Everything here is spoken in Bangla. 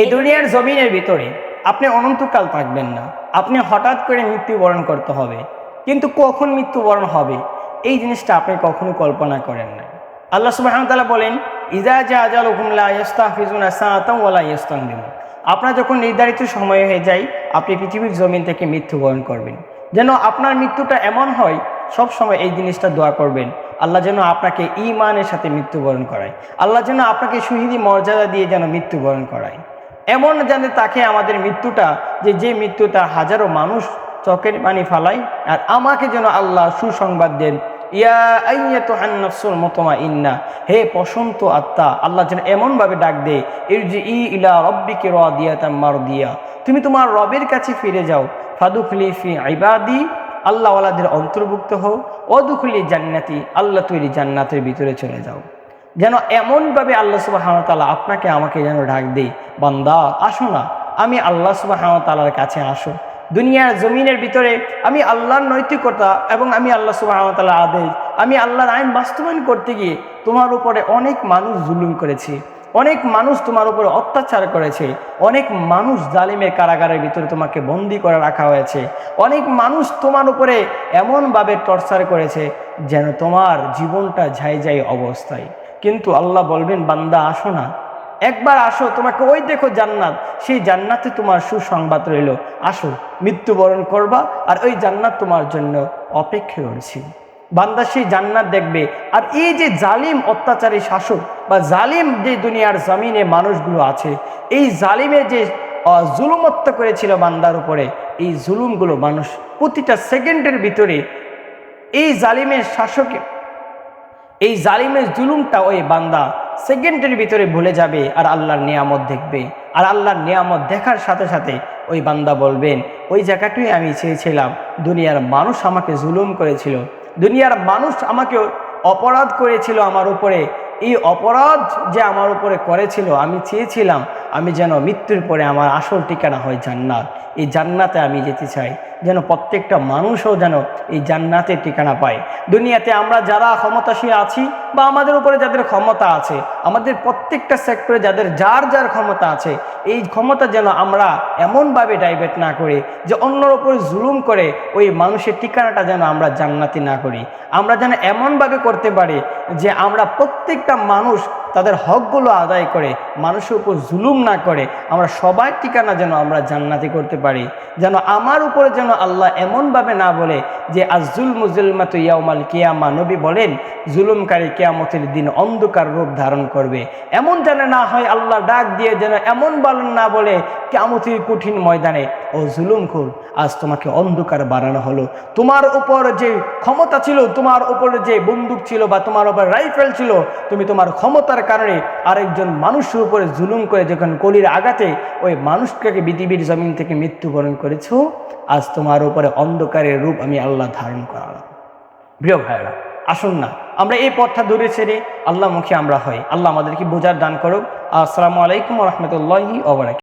এই দুনিয়ার জমিনের ভিতরে আপনি অনন্তকাল থাকবেন না। আপনি হঠাৎ করে মৃত্যুবরণ করতে হবে। কিন্তু কখন মৃত্যুবরণ হবে? এই জিনিসটা আপনি কখনো কল্পনা করেন না আল্লাহ সুবাহতাল্লাহ বলেন ইজা জা আজাল হুমলা ইস্তাফিজুনা সাতাম ওয়ালা ইস্তান্দিম আপনার যখন নির্ধারিত সময় হয়ে যায়, আপনি পৃথিবীর জমিন থেকে মৃত্যুবরণ করবেন। যেন আপনার মৃত্যুটা এমন হয়, সব সময় এই জিনিসটা দোয়া করবেন। আল্লাহ যেন আপনাকে ইমানের সাথে মৃত্যুবরণ করায়। আল্লাহ যেন আপনাকে সুহিদি মর্যাদা দিয়ে যেন মৃত্যুবরণ করায়। এমন যেন তাকে আমাদের মৃত্যুটা, যে যে মৃত্যু তার হাজারো মানুষ চকের পানি ফালায়, আর আমাকে যেন আল্লাহ সুসংবাদ দেন। ইয়া হে পশন্ত আত্মা, আল্লাহ যেন এমনভাবে ডাক দে ইরজি ই ইলা রব্বিকে রাদিয়াতাম মারদিয়া। তুমি তোমার রবের কাছে ফিরে যাও। ফাদুখলি ফি ইবাদি, আল্লাহওয়ালাদের অন্তর্ভুক্ত হও। অদুখলি জান্নাতি, আল্লাহ তৈরি জান্নাতের ভিতরে চলে যাও। যেন এমনভাবে আল্লাহ সুবাহতাল্লাহ আপনাকে আমাকে যেন ডাক দেই বান্দা, আসো না, আমি আল্লাহ সুবাহতালার কাছে আসো। দুনিয়ার জমিনের ভিতরে আমি আল্লাহর নৈতিকতা এবং আমি আল্লাহ সুবাহতাল্লাহ আদেশ, আমি আল্লাহর আইন বাস্তবায়ন করতে গিয়ে তোমার উপরে অনেক মানুষ জুলুম করেছে, অনেক মানুষ তোমার উপরে অত্যাচার করেছে, অনেক মানুষ জালিমের কারাগারের ভিতরে তোমাকে বন্দি করে রাখা হয়েছে, অনেক মানুষ তোমার উপরে এমনভাবে টর্চার করেছে যেন তোমার জীবনটা ঝাই ঝাই অবস্থায়। কিন্তু আল্লাহ বলবেন, বান্দা, আসো না। একবার আসো, তোমাকে ওই দেখো জান্নাত। সেই জান্নাতে তোমার সুসংবাদ রইল। আসো, মৃত্যুবরণ করবা আর ওই জান্নাত তোমার জন্য অপেক্ষা করছি। বান্দা সেই জান্নাত দেখবে। আর এই যে জালিম অত্যাচারী শাসক বা জালিম যে দুনিয়ার জমিনে মানুষগুলো আছে, এই জালিমে যে জুলুমত্ব করেছিল বান্দার উপরে, এই জুলুমগুলো মানুষ প্রতিটা সেকেন্ডের ভিতরে এই জালিমের শাসকে এই জালিমের জুলুমটা ওই বান্দা সেকেন্ডের ভিতরে ভুলে যাবে আর আল্লাহর নিয়ামত দেখবে। আর আল্লাহর নিয়ামত দেখার সাথে সাথে ওই বান্দা বলবেন, ওই জায়গাটাই আমি চেয়েছিলাম, দুনিয়ার মানুষ আমাকে জুলুম করেছিল। দুনিয়ার মানুষ আমাকে অপরাধ করেছিল আমার উপরে। এই অপরাধ যে আমার উপরে করেছিল, আমি চেয়েছিলাম, আমি যেন মৃত্যুর পরে আমার আসল ঠিকানা হয় জান্নাত। এই জান্নাতে আমি যেতে চাই। যেন প্রত্যেকটা মানুষও যেন এই জান্নাতের ঠিকানা পায়। দুনিয়াতে আমরা যারা ক্ষমতাশীল আছি বা আমাদের উপরে যাদের ক্ষমতা আছে, আমাদের প্রত্যেকটা সেক্টরে যাদের যার যার ক্ষমতা আছে, এই ক্ষমতা যেন আমরা এমনভাবে ডাইভার্ট না করি যে অন্যর উপরে জুলুম করে ওই মানুষের ঠিকানাটা যেন আমরা জান্নাতি না করি। আমরা যেন এমনভাবে করতে পারি যে আমরা প্রত্যেকটা মানুষ তাদের হকগুলো আদায় করে, মানুষের উপর জুলুম না করে, আমরা সবার ঠিকানা যেন আমরা জান্নাতি করতে পারি। যেন আমার উপরে যেন আল্লাহ এমনভাবে না বলে যে আজুল মুজুলমাত ইয়াউমাল কিয়ামা নবী বলেন, জুলুমকারী কেয়ামতের দিন অন্ধকার রূপ ধারণ করবে। এমন যেন না হয়, আল্লাহ ডাক দিয়ে যেন এমন বলেন না বলে, কেয়ামতের কঠিন ময়দানে, ও জুলুম জুলুমখুর, আজ তোমাকে অন্ধকার বানানো হলো। তোমার উপর যে ক্ষমতা ছিল, তোমার উপরে যে বন্দুক ছিল বা তোমার উপর রাইফেল ছিল, তুমি তোমার ক্ষমতার কারণে আরেকজন মানুষের উপরে জুলুম করে যখন কলির আঘাতে ওই মানুষটাকে পৃথিবীর জমিন থেকে মৃত্যুবরণ করেছ, আজ তোমার উপরে অন্ধকারের রূপ আমি আল্লাহ ধারণ করালাম। প্রিয় ভাইরা আসুন না, আমরা এই পথটা দূরে ছেড়ে আল্লাহ মুখে আমরা হই। আল্লাহ আমাদেরকে বোঝার দান করুক। আসসালামু আলাইকুম রহমতুল্লাহি ওবরাক